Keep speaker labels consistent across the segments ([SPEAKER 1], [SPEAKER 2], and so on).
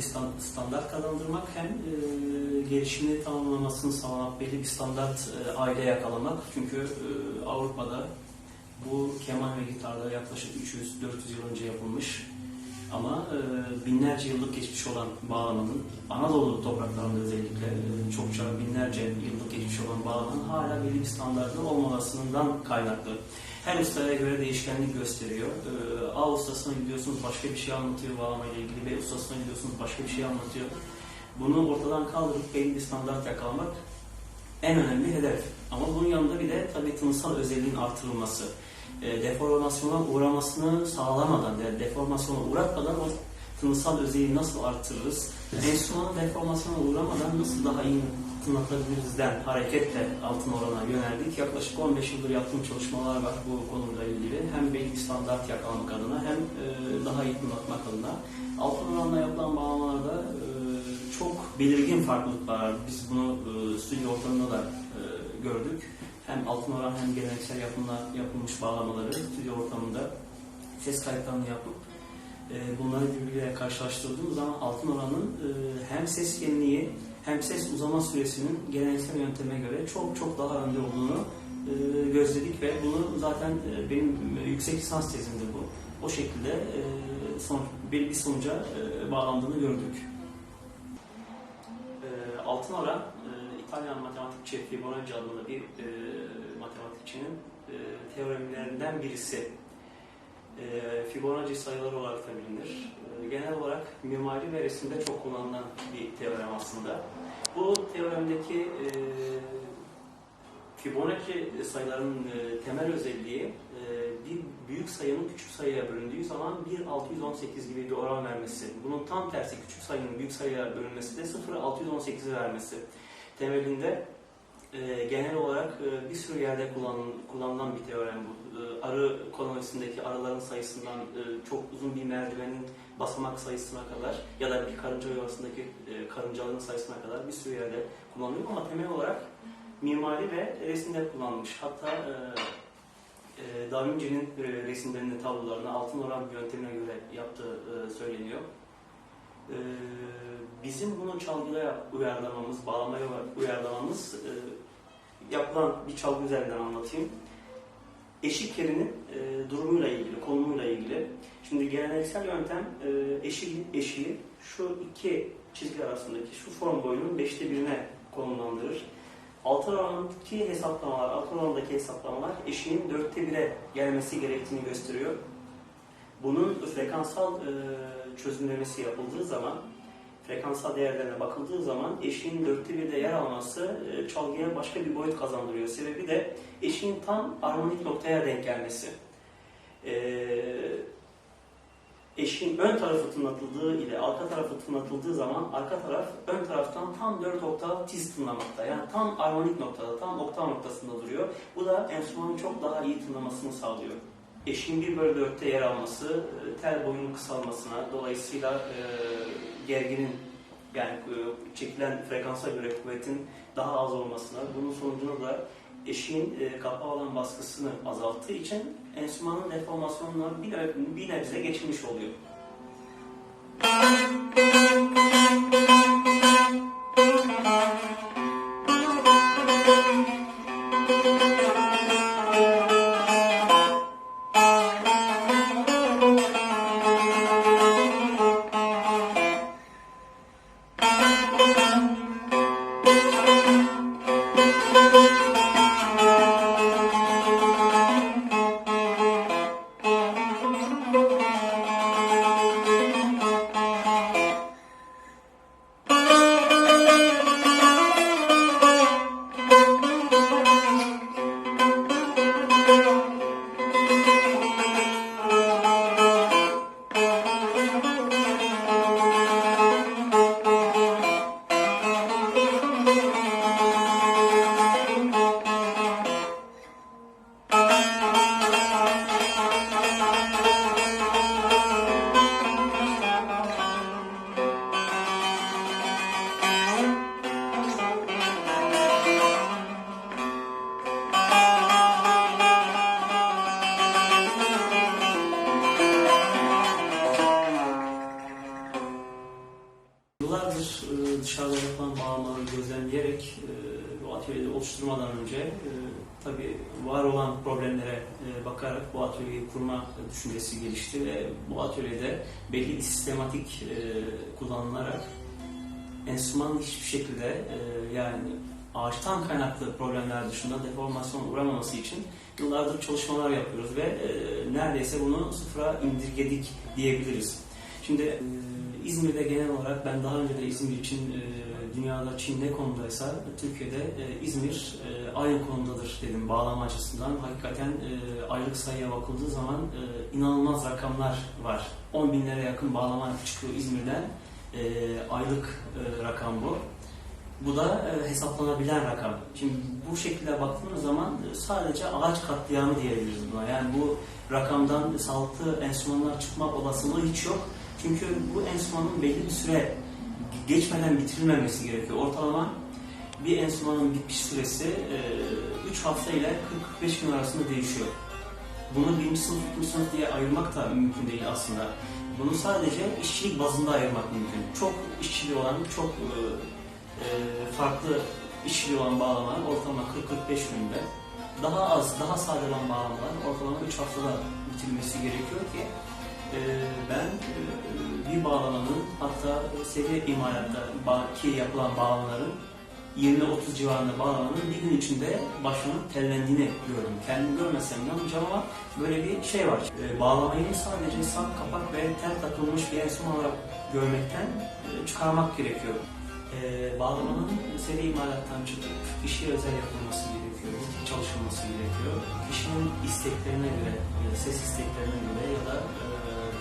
[SPEAKER 1] bir stan- standart kazandırmak hem e, gelişimini tamamlamasını sağlamak, belli bir standart e, aile yakalamak. Çünkü e, Avrupa'da bu keman ve gitarda yaklaşık 300-400 yıl önce yapılmış ama e, binlerce yıllık geçmiş olan bağlamanın Anadolu topraklarında özellikle e, çokça binlerce yıllık geçmiş olan bağlamanın hala belli bir standartın olmamasından kaynaklı. Her ustaya göre değişkenlik gösteriyor. E, A ustasına gidiyorsunuz başka bir şey anlatıyor bağlama ile ilgili. B ustasına gidiyorsunuz başka bir şey anlatıyor. Bunu ortadan kaldırıp belli bir standart yakalamak en önemli hedef. Ama bunun yanında bir de tabii tınısal özelliğin artırılması. E, deformasyona uğramasını sağlamadan, yani deformasyona uğratmadan o tınısal özelliği nasıl artırırız? Enstrümanın deformasyona uğramadan nasıl daha iyi tınlatabilirizden hareketle altın orana yöneldik. Yaklaşık 15 yıldır yaptığım çalışmalar var bu konuyla ilgili. Hem belli standart yakalamak adına hem e, daha iyi tınlatmak adına. Altın oranla yapılan bağlamalarda e, çok belirgin farklılıklar var. Biz bunu e, stüdyo ortamında da e, gördük. Hem altın oran hem geleneksel yapımla yapılmış bağlamaları stüdyo ortamında ses kayıtlarını yapıp bunları birbiriyle karşılaştırdığımız zaman altın oranın hem ses genliği hem ses uzama süresinin geleneksel yönteme göre çok çok daha önde olduğunu e, gözledik ve bunu zaten e, benim yüksek lisans tezimde bu. O şekilde e, son, bir, bir sonuca e, bağlandığını gördük. E, altın oran e, İtalyan matematikçi Fibonacci adında bir e, matematikçinin e, teoremlerinden birisi. E, Fibonacci sayıları olarak da bilinir. E, genel olarak mimari ve resimde çok kullanılan bir teorem aslında. Bu teoremdeki e, Fibonacci sayılarının e, temel özelliği e, bir büyük sayının küçük sayıya bölündüğü zaman 1.618 gibi bir oran vermesi. Bunun tam tersi küçük sayının büyük sayıya bölünmesi de 0.618'i vermesi. Temelinde e, genel olarak e, bir sürü yerde kullan, kullanılan bir teorem bu. E, arı kolonisindeki arıların sayısından e, çok uzun bir merdivenin basamak sayısına kadar ya da bir karınca yuvasındaki e, karıncaların sayısına kadar bir sürü yerde kullanılıyor ama temel olarak mimari ve resimde kullanılmış. Hatta e, e, Da Vinci'nin e, resimlerini, tablolarını altın oran yöntemine göre yaptığı e, söyleniyor. E, bizim bunu çalgıya uyarlamamız, bağlamaya uyarlamamız e, yapılan bir çalgı üzerinden anlatayım. Eşik yerinin e, durumuyla ilgili, konumuyla ilgili. Şimdi geleneksel yöntem e, eşiği, eşiği şu iki çizgi arasındaki şu form boyunun beşte birine konumlandırır. Altın oranındaki hesaplamalar, altın oranındaki hesaplamalar eşiğin dörtte bire gelmesi gerektiğini gösteriyor. Bunun frekansal e, çözümlemesi yapıldığı zaman, frekansal değerlerine bakıldığı zaman eşiğin dörtte birde yer alması e, çalgıya başka bir boyut kazandırıyor. Sebebi de eşiğin tam armonik noktaya denk gelmesi. E, eşiğin ön tarafı tınlatıldığı ile arka tarafı tınlatıldığı zaman arka taraf ön taraftan tam 4 oktav tiz tınlamakta. Yani tam armonik noktada, tam oktav noktasında duruyor. Bu da enstrümanın çok daha iyi tınlamasını sağlıyor. Eşiğin 1 bölü 4'te yer alması, e, tel boyunun kısalmasına, dolayısıyla e, gerginin yani e, çekilen frekansa göre kuvvetin daha az olmasına, bunun sonucunda da eşiğin e, kapağı olan baskısını azalttığı için enstrümanın deformasyonuna bir, bir nebze geçmiş oluyor. Yıllardır e, dışarıda yapılan bağlamaları gözlemleyerek e, bu atölyeyi oluşturmadan önce e, tabii var olan problemlere bakarak bu atölyeyi kurma düşüncesi gelişti ve bu atölyede belli bir sistematik kullanılarak enstrümanın hiçbir şekilde yani ağaçtan kaynaklı problemler dışında deformasyon uğramaması için yıllardır çalışmalar yapıyoruz ve neredeyse bunu sıfıra indirgedik diyebiliriz. Şimdi İzmir'de genel olarak ben daha önce de İzmir için e, dünyada Çin ne konumdaysa Türkiye'de e, İzmir e, aynı konumdadır dedim bağlama açısından. Hakikaten e, aylık sayıya bakıldığı zaman e, inanılmaz rakamlar var. 10 binlere yakın bağlama çıkıyor İzmir'den. E, aylık e, rakam bu. Bu da e, hesaplanabilen rakam. Şimdi bu şekilde baktığımız zaman e, sadece ağaç katliamı diyebiliriz buna. Yani bu rakamdan sağlıklı enstrümanlar çıkma olasılığı hiç yok. Çünkü bu enstrümanın belli bir süre geçmeden bitirilmemesi gerekiyor. Ortalama bir enstrümanın bitmiş süresi 3 hafta ile 40-45 gün arasında değişiyor. Bunu birinci sınıf, ikinci sınıf diye ayırmak da mümkün değil aslında. Bunu sadece işçilik bazında ayırmak mümkün. Çok işçiliği olan, çok e, e, farklı işçiliği olan bağlamalar ortalama 40-45 günde. Daha az, daha sade olan bağlamalar ortalama 3 haftada bitirmesi gerekiyor ki e, ben e, bir bağlamanın hatta seri imalatta ki yapılan bağlamaların 20-30 civarında bağlamanın bir gün içinde başlanıp tellendiğini gördüm. Kendim görmesem yanmayacağım ama böyle bir şey var. E, bağlamayı sadece sap, kapak ve tel takılmış bir enstrüman olarak görmekten e, çıkarmak gerekiyor. E, bağlamanın seri imalattan çıkıp kişiye özel yapılması rutin çalışılması gerekiyor. Kişinin isteklerine göre, e, ses isteklerine göre ya da e,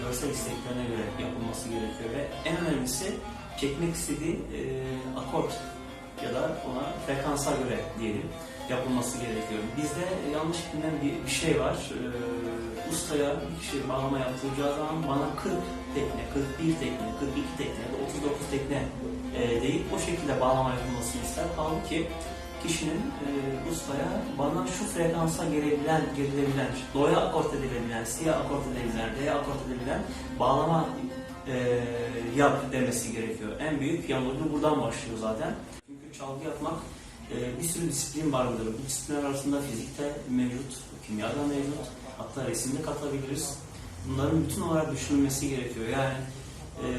[SPEAKER 1] görsel isteklerine göre yapılması gerekiyor ve en önemlisi çekmek istediği e, akort ya da ona frekansa göre diyelim yapılması gerekiyor. Bizde yanlış bilinen bir, bir şey var. Ee, ustaya bir kişi bağlama yaptıracağı zaman bana 40 tekne, 41 tekne, 42 tekne, 39 tekne e, deyip o şekilde bağlama yapılmasını ister. Halbuki kişinin e, ustaya bana şu frekansa gelebilen, gerilebilen, do'ya akort edilebilen, si'ye akort edilebilen, re'ye akort edilebilen bağlama e, yap demesi gerekiyor. En büyük yanılgı buradan başlıyor zaten. Çünkü çalgı yapmak e, bir sürü disiplin barındırır. Bu disiplinler arasında fizikte mevcut, kimyada mevcut, hatta resimde katabiliriz. Bunların bütün olarak düşünülmesi gerekiyor. Yani e,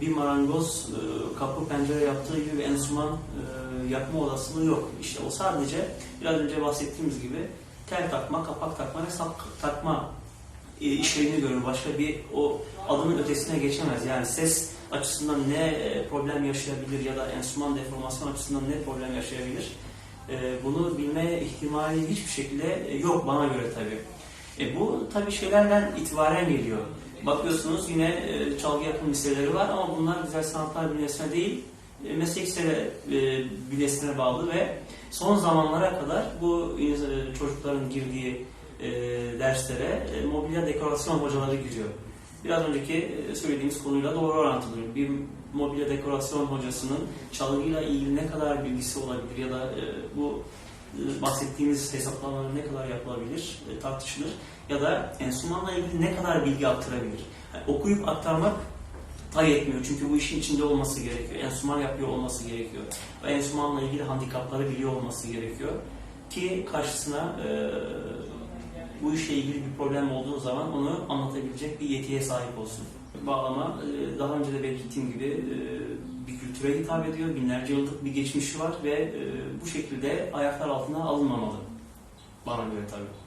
[SPEAKER 1] bir marangoz e, kapı pencere yaptığı gibi enstrüman e, yapma olasılığı yok. İşte o sadece biraz önce bahsettiğimiz gibi tel takma, kapak takma ve sap takma e, işlevini görür. Başka bir o adımın ötesine geçemez. Yani ses açısından ne e, problem yaşayabilir ya da enstrüman deformasyon açısından ne problem yaşayabilir? E, Bunu bilme ihtimali hiçbir şekilde e, yok bana göre tabii. E bu tabii şeylerden itibaren geliyor. Bakıyorsunuz yine e, çalgı yapım liseleri var ama bunlar güzel sanatlar bünyesine değil, e, meslek liseleri e, bünyesine bağlı ve son zamanlara kadar bu e, çocukların girdiği e, derslere e, mobilya dekorasyon hocaları giriyor. Biraz önceki e, söylediğimiz konuyla doğru orantılı. Bir mobilya dekorasyon hocasının çalgıyla ilgili ne kadar bilgisi olabilir ya da e, bu e, bahsettiğimiz hesaplamalar ne kadar yapılabilir e, tartışılır. Ya da enstrümanla ilgili ne kadar bilgi aktarabilir. Yani okuyup aktarmak da yetmiyor. Çünkü bu işin içinde olması gerekiyor. Enstrüman yapıyor olması gerekiyor. Ve enstrümanla ilgili handikapları biliyor olması gerekiyor. Ki karşısına e, bu işle ilgili bir problem olduğu zaman onu anlatabilecek bir yetiye sahip olsun. Bağlama e, daha önce de belirttiğim gibi e, bir kültüre hitap ediyor. Binlerce yıllık bir geçmişi var ve e, bu şekilde ayaklar altına alınmamalı. Bana göre tabii.